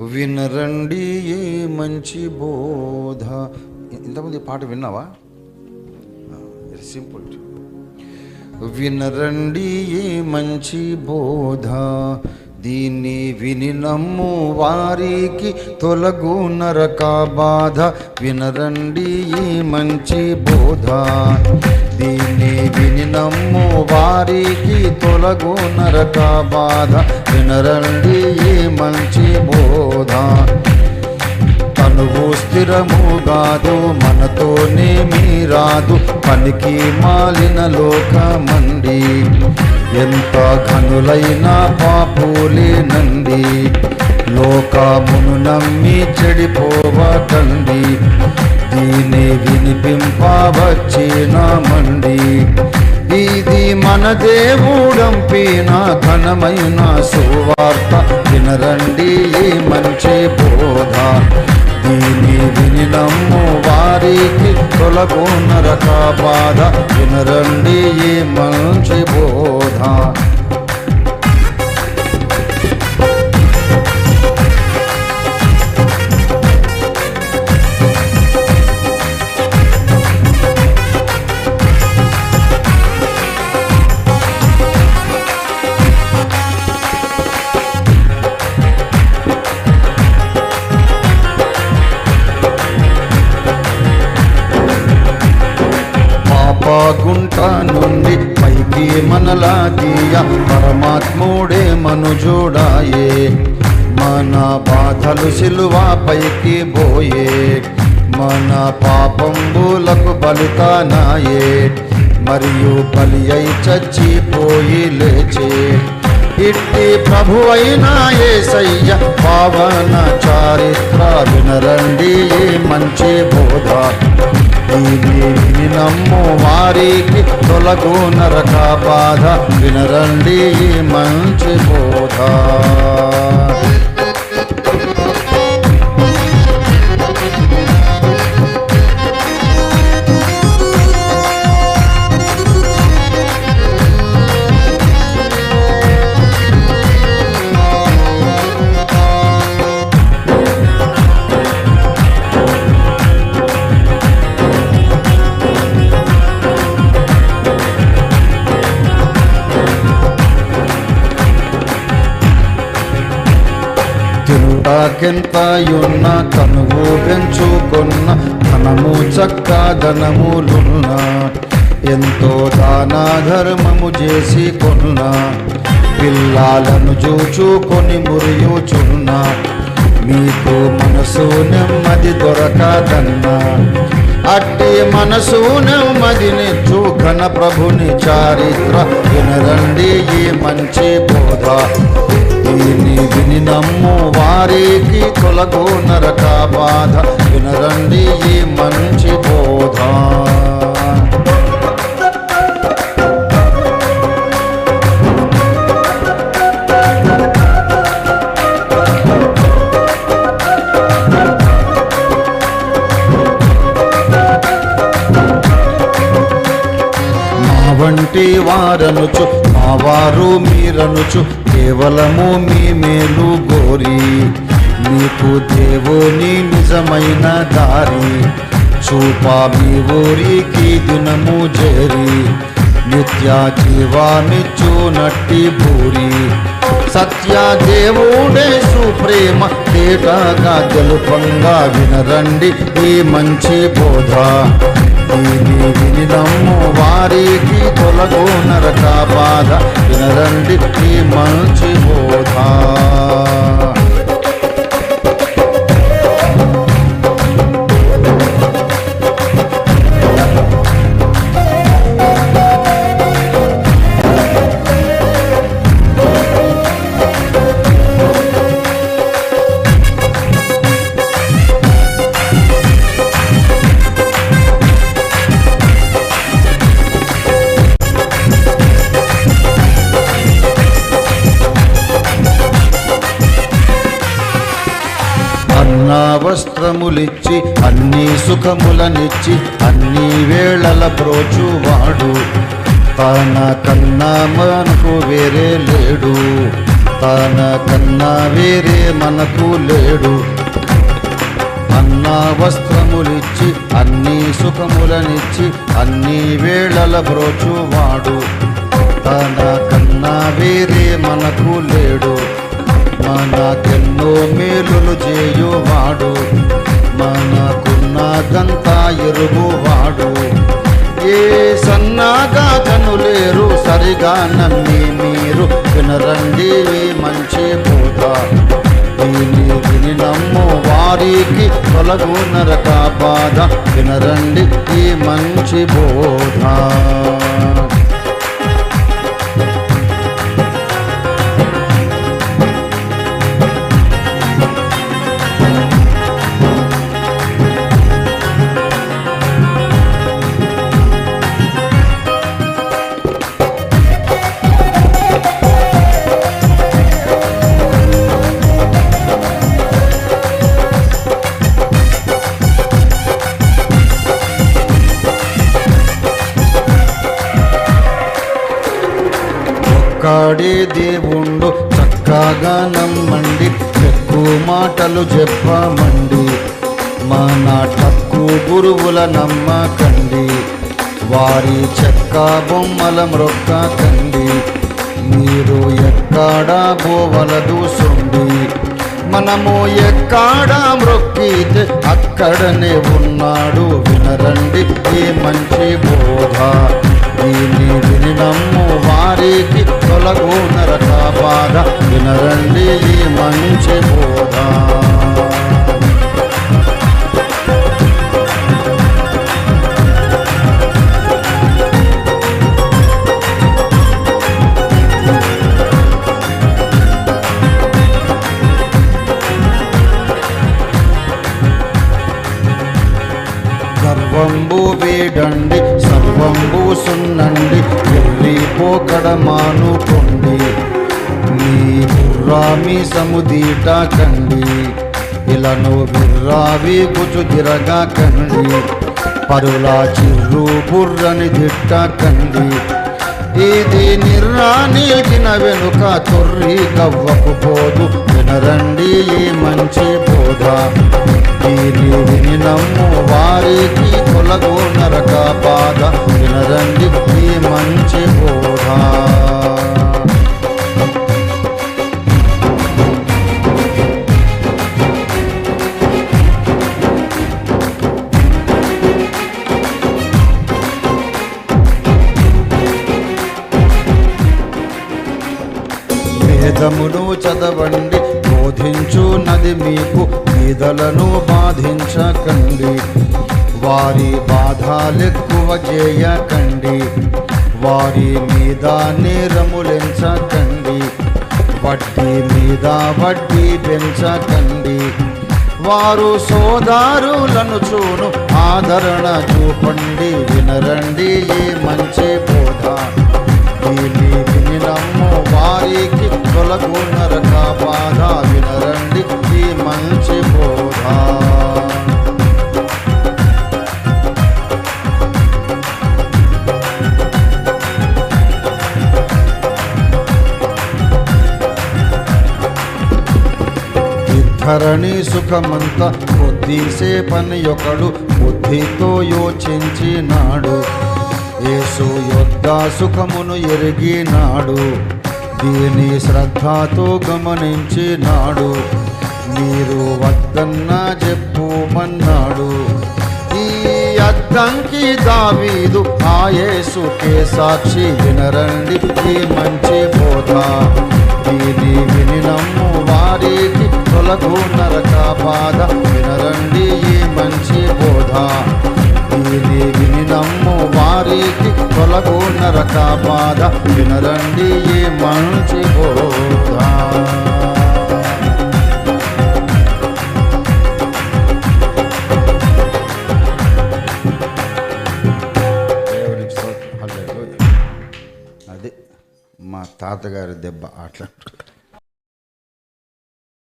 వినరండి ఏ మంచి బోధ. ఇంతమంది ఈ పాట విన్నావా? సింపుల్ వినరండి ఏ మంచి బోధ. దీన్ని విని నమ్ము వారికి తొలగు నరక బాధ. వినరండి ఈ మంచి బోధ. దీన్ని విని నమ్ము వారికి తొలగు నరక బాధ. వినరండి ఈ మంచి బోధ. తనువు స్థిరము కాదు మనతోనే మీరాదు. పనికి మాలిన లోకమండి. ఎంత ఘనులైన పాపులేనండి లోకమును నమ్మి చెడిపోవకండి. దీని వినిపింపవచ్చినామండి ఇది మన దేవుడంపిన ఘనమైన సువార్త వినరండి ఈ మంచి బోధ. దీని విని నమ్ము వారికి తొలగు నరక బాధ. వినరండి ఈ మంచి బోధ. గుంట నుండి పైకి మనలా తీయ పరమాత్ముడే మనుజుడాయే మన బాధలు సిలువా పైకి పోయే మన పాపంబులకు బలితానాయే మరియు బలి అయి చచ్చిపోయి లేచే. ఇట్టి ప్రభు అయినా ఏసయ్య పావన చారిత్ర వినరండి మంచి బోధ. దేవిని నమ్ము వారికి తొలగు నరక బాధ. వినరండి మంచి బోధ. తిరుటాకెంతయున్న కనువు పెంచుకున్న ధనము చక్క ధనములున్న ఎంతో దాన ధర్మము చేసి కొన్న పిల్లాలను చూచుకొని మురియుచున్న మీకు మనసు నెమ్మది దొరకదన్నా. అట్టి మనసు నెమ్మది చూకన ఘన ప్రభుని చారిత్ర వినరండి ఈ మంచి బోధ. దీని విని నమ్ము వారికి తొలగు నరక బాధ వినరండి వంటి వారనుచు మా వారు మీరనుచు కేవలము మీ మేలు గోరి. మీకు దేవుని నిజమైన దారి చూపా మీ ఊరికి దినము చేరి నిత్య జీవానిచ్చునట్టి భూరి సత్య దేవుడే సుప్రేమ తేటగా తెలుపంగా వినరండి ఈ మంచి బోధ. విని నమ్ము వారికి తొలగో నరక బాధ. వినరండి మంచి బోధ అన్ని సుఖములనిచ్చి అన్ని వేళల బ్రోచువాడు. తన కన్నా మనకు వేరే లేడు. తన కన్నా వేరే మనకు లేడు. అన్న వస్త్రములిచ్చి అన్ని సుఖములనిచ్చి అన్ని వేళల బ్రోచువాడు. తన కన్నా వేరే మనకు లేడు. మనకెన్నో మేలులు చేయువాడు. మనకున్నదంతా ఎరుగువాడు ఏ సన్నగా కనులేరు సరిగా నమ్మి మీరు వినరండి మంచి పోతా. దీని విని నమ్ము వారికి తొలగు నరక బాధ. వినరండి ఈ మంచి బోధ. ఒక్కడే దేవుండు చక్కగా నమ్మండి. ఎక్కువ మాటలు చెప్పమండి. మన తక్కువ గురువుల నమ్మకండి. వారి చెక్క బొమ్మల మ్రొక్కకండి మీరు ఎక్కడా పోవలదు సొండి. మనము ఎక్కడా మ్రొక్కితే అక్కడనే ఉన్నాడు. వినరండి ఈ మంచి బోధ. దీన్ని విని వారికి తొలగు నరక బాధ వినరండి ఈ మంచి బోధ. గర్వంబు వేడండి సర్వంబు సున్నండి వెళ్ళిపోకడ మానుకోండి మీ బుర్రామి సముదీట కండి. ఇలను బిర్రావి గుచు దిరగా కండి. పరుల చిర్రు బుర్రని దిట్ట కండి. ఇది నిర్రానిల్చిన వెనుక తొర్రి కవ్వకు పోదు. వినరండి ఈ మంచి బోధ. దీని విని నమ్ము వారికి కొలగో నరక బాధ. మంచి బోధ వేదమును చదవండి బోధించు నది మీకు వీధలను బాధించకండి. వారి బాధలెక్కువ చేయకండి. వారి మీద నేరములెంచకండి. వడ్డీ మీద వడ్డీ పెంచకండి. వారు సోదారులను చూను ఆదరణ చూపండి. వినరండి ఏ మంచి బోధ. దీన్ని విని వారికి తొలగు నరక బాధ. వినరండి ఈ మంచి బోధ. ధరణి సుఖమంత కొద్దిసేపని ఒకడు బుద్ధితో యోచించినాడు. యేసు యొద్ద సుఖమును ఎరిగినాడు. దీని శ్రద్ధతో గమనించినాడు. మీరు వద్దన్నా చెప్పుమన్నా కంకి దావీదు ఆయేసుకే సాక్షి. వినరండి ఈ మంచి బోధ. దీని విని నమ్ము వారికి తొలగు నరక బాధ. వినరండి ఈ మంచి బోధ. దీని విని నమ్ము వారికి తొలగు నరక బాధ. వినరండి ఈ మంచి తాతగారి దెబ్బ అట్లా.